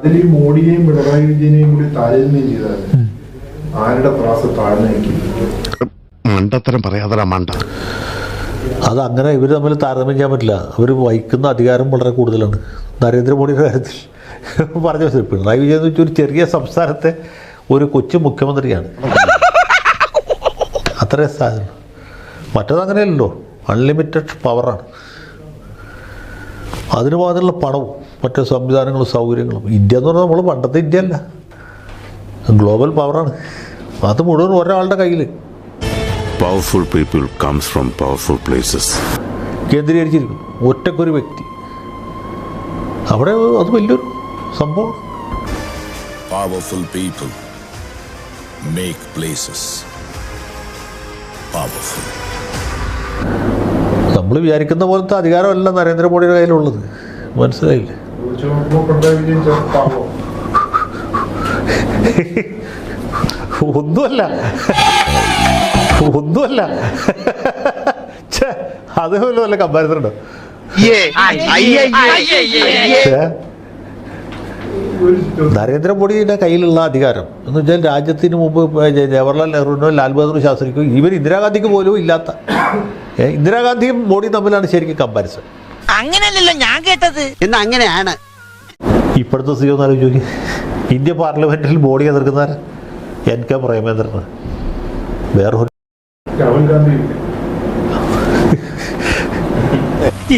അതിൽ മോഡിയെയും പിണറായി വിജയനെയും കൂടി താരതമ്യം ചെയ്താൽ ആരുടെ പ്രാസ താഴ്ന്നേക്കും മണ്ടത്തരം പറയാതറ മണ്ട. അത് അങ്ങനെ ഇവർ തമ്മിൽ താരതമ്യം ചെയ്യാൻ പറ്റില്ല. അവർ വഹിക്കുന്ന അധികാരം വളരെ കൂടുതലാണ്. നരേന്ദ്രമോദിയുടെ കാര്യത്തിൽ പറഞ്ഞു വെച്ചത് പിണറായി വിജയൻ എന്ന് വെച്ചാൽ ഒരു ചെറിയ സംസ്ഥാനത്തെ ഒരു കൊച്ചു മുഖ്യമന്ത്രിയാണ്. അത്രേ സാധനം മറ്റത് അങ്ങനെയല്ലല്ലോ അൺലിമിറ്റഡ് പവറാണ് അതിന് മാത്രമുള്ള പണവും മറ്റു സംവിധാനങ്ങളും സൗകര്യങ്ങളും. ഇന്ത്യ എന്ന് പറഞ്ഞാൽ നമ്മൾ പണ്ടത്തെ ഇന്ത്യ അല്ല. ഗ്ലോബൽ പവറാണ് അത് മുഴുവൻ ഒരാളുടെ കയ്യിൽ powerful people comes from powerful places കേന്ദ്രീകരിച്ചിരിക്കും ഒറ്റക്കൊരു വ്യക്തി. അവിടെ അത് വലിയൊരു സംഭവം powerful people make places powerful. നമ്മൾ വിചാരിക്കുന്ന പോലത്തെ അധികാരമല്ല നരേന്ദ്രമോദിയുടെ കയ്യിലുള്ളത്. മനസ്സിലായില്ലേ? ഒന്നുമല്ല. ഒന്നുമല്ല. അതേപോലെ വല്ല കമ്പാരിസൺ ഉണ്ടോ. നരേന്ദ്രമോദിയുടെ കയ്യിലുള്ള അധികാരം എന്ന് വെച്ചാൽ രാജ്യത്തിന് മുമ്പ് ജവഹർലാൽ നെഹ്റുവിനോ ലാൽ ബഹദൂർ ശാസ്ത്രിക്കോ ഇവർ ഇന്ദിരാഗാന്ധിക്ക് പോലും ഇല്ലാത്ത ഇന്ദിരാഗാന്ധിയും മോഡി തമ്മിലാണ് ശരിക്കും കമ്പാരിസൺ അങ്ങനെയല്ലല്ലോ ഞാൻ കേട്ടത്. എന്ന് അങ്ങനെയാണ്. ഇപ്പോഴത്തെ സ്ഥിതി ഒന്ന് ആലോചിച്ച് നോക്കി. ഇന്ത്യ പാർലമെന്റിൽ മോഡി എതിർക്കുന്നവർ എൻ കെ പ്രേമേന്ദ്രന് വേറൊരു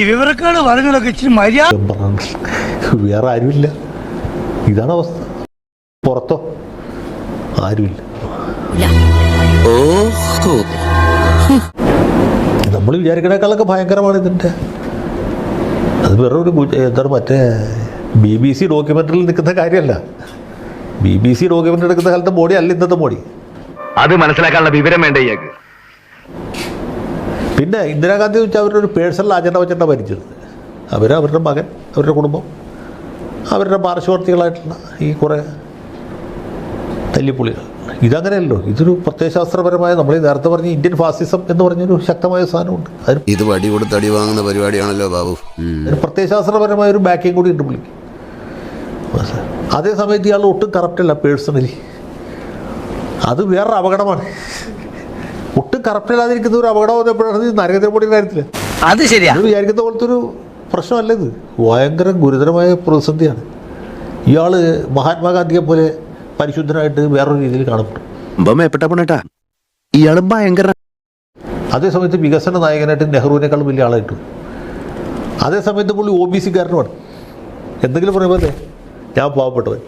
ഇവർക്കാണ് പറഞ്ഞതൊക്കെ ഇച്ചിരി മര്യാദ വേറെ ആരുമില്ല. ഇതാണ് അവസ്ഥ. പുറത്തോ? ആരുമില്ല. വിചാരിക്കണേക്കാളൊക്കെ ഭയങ്കരമാണ് ഇതിന്റെ അത് വേറൊരു എന്താണ് മറ്റേ ബി ബി സി ഡോക്യുമെന്ററിൽ നിൽക്കുന്ന കാര്യമല്ല. ബി ബി സി ഡോക്യുമെന്ററി എടുക്കുന്ന കാലത്തെ മോഡി അല്ല ഇന്നത്തെ മോഡി. അത് മനസ്സിലാക്കാനുള്ള വിവരം വേണ്ട ഇയാൾക്ക്? പിന്നെ ഇന്ദിരാഗാന്ധി വെച്ചാൽ അവരുടെ ഒരു പേഴ്സണൽ അജണ്ട വെച്ചിട്ടാണ് ഭരിച്ചത്. അവർ അവരുടെ മകൻ അവരുടെ കുടുംബം അവരുടെ പാർശ്വവർത്തികളായിട്ടുള്ള ഈ കുറേ തല്ലിപ്പുള്ളികൾ. ഇതങ്ങനെയല്ലോ. ഇതൊരു പ്രത്യയശാസ്ത്രപരമായ നമ്മൾ ഈ നേരത്തെ പറഞ്ഞ ഇന്ത്യൻ ഫാസിസം എന്ന് പറഞ്ഞൊരു ശക്തമായ സാധനമുണ്ട്. അതിന് ഇത് വടി കൊടുത്ത് അടി വാങ്ങുന്ന പരിപാടിയാണല്ലോ ബാബു. അതിന് പ്രത്യയശാസ്ത്രപരമായ ഒരു ബാക്കിങ് കൂടി ഉണ്ട് പുള്ളിക്ക്. അതേസമയത്ത് അതേ സമയത്ത് ഇയാൾ ഒട്ടും കറപ്റ്റല്ല പേഴ്സണലി അത് വേറൊരു അപകടമാണ്. ഒട്ടും കറപ്റ്റ് ഇല്ലാതിരിക്കുന്ന ഒരു അപകടം വന്നപ്പോഴാണ് ഈ നരേന്ദ്രമോദിയുടെ കാര്യത്തിൽ. അത് ശരിയാ. അത് വിചാരിക്കുന്ന പോലത്തെ ഒരു പ്രശ്നമല്ല ഇത്. ഭയങ്കര ഗുരുതരമായ പ്രതിസന്ധിയാണ്. ഇയാൾ മഹാത്മാഗാന്ധിയെ പോലെ പരിശുദ്ധനായിട്ട് വേറൊരു രീതിയിൽ കാണപ്പെടും. ഇയാൾ ഭയങ്കര അതേസമയത്ത് വികസന നായകനായിട്ട് നെഹ്റുവിനേക്കാളും വലിയ ആളായിട്ടു. അതേസമയത്ത് പുള്ളി ഒ ബി സിക്കാരനുമാണ് എന്തെങ്കിലും പറയുമ്പോൾ അല്ലേ ഞാൻ പാവപ്പെട്ടവൻ.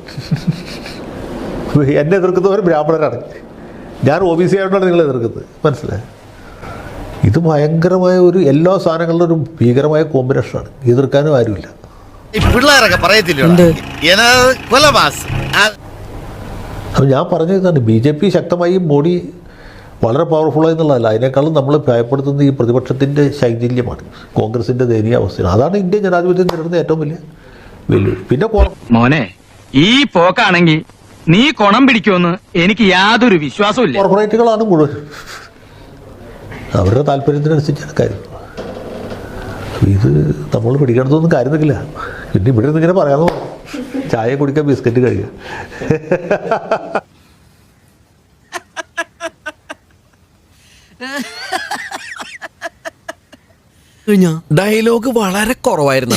എന്നെ എതിർക്കുന്നവർ ബ്രാഹ്മണരാണ് ഞാൻ ഒ ബി സി ആയതുകൊണ്ടാണ് നിങ്ങൾ എതിർക്കുന്നത്. മനസ്സിലായി? ഇത് ഭയങ്കരമായ ഒരു എല്ലാ സാധനങ്ങളിലും ഒരു ഭീകരമായ കോമ്പിനേഷനാണ്. എതിർക്കാനും ആരുമില്ല. പിള്ളേരൊക്കെ പറയത്തില്ല? കൊലമാസ് അപ്പോൾ ഞാൻ പറഞ്ഞു തന്നെ ബി ജെ പി ശക്തമായി മോഡി വളരെ പവർഫുള്ളായി എന്നുള്ളതല്ല അതിനേക്കാളും നമ്മൾ ഭയപ്പെടുത്തുന്ന ഈ പ്രതിപക്ഷത്തിന്റെ ശൈഥില്യമാണ്. കോൺഗ്രസിന്റെ ദയനീയ അവസ്ഥയാണ്. അതാണ് ഇന്ത്യൻ ജനാധിപത്യം നേരിടുന്ന ഏറ്റവും വലിയ വെല്ലുവിളി. പിന്നെ മോനെ ഈ പോക്കാണെങ്കിൽ നീ കൊണം പിടിക്കുമെന്ന് എനിക്ക് യാതൊരു വിശ്വാസവും ഇല്ല. കോർപ്പറേറ്റുകളാണ് മുഴുവൻ. അവരുടെ താല്പര്യത്തിനനുസരിച്ചാണ് കാര്യം. ഇത് നമ്മൾ പിടിക്കേണ്ടതൊന്നും കാര്യമൊന്നുമില്ല പിന്നെ ഇവിടെ നിന്ന് ഇങ്ങനെ പറയാമെന്ന് ചായ കുടിക്കാൻ ബിസ്ക്കറ്റ് കഴിക്കുക ഡയലോഗ് വളരെ കുറവായിരുന്നു